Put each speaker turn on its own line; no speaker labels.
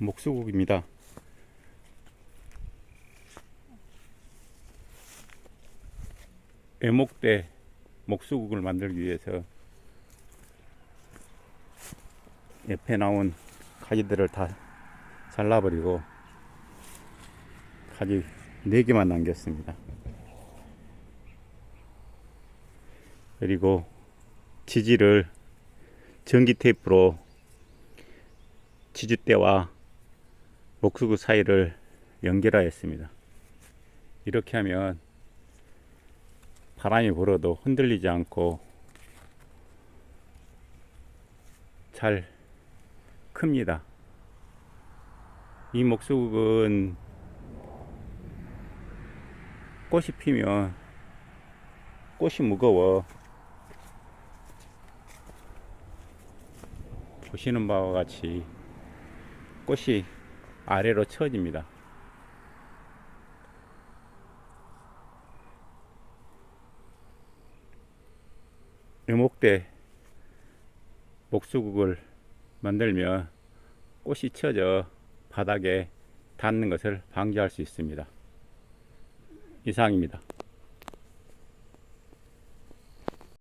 목수국입니다. 애목대 목수국을 만들기 위해서 옆에 나온 가지들을 다 잘라버리고 가지 4개만 남겼습니다. 그리고 지지를 전기 테이프로 지주대와 목수구 사이를 연결하였습니다. 이렇게 하면 바람이 불어도 흔들리지 않고 잘 큽니다. 이 목수국은 꽃이 피면 꽃이 무거워 보시는 바와 같이 꽃이 아래로 처집니다. 의목대 목수국을 만들면 꽃이 쳐져 바닥에 닿는 것을 방지할 수 있습니다. 이상입니다.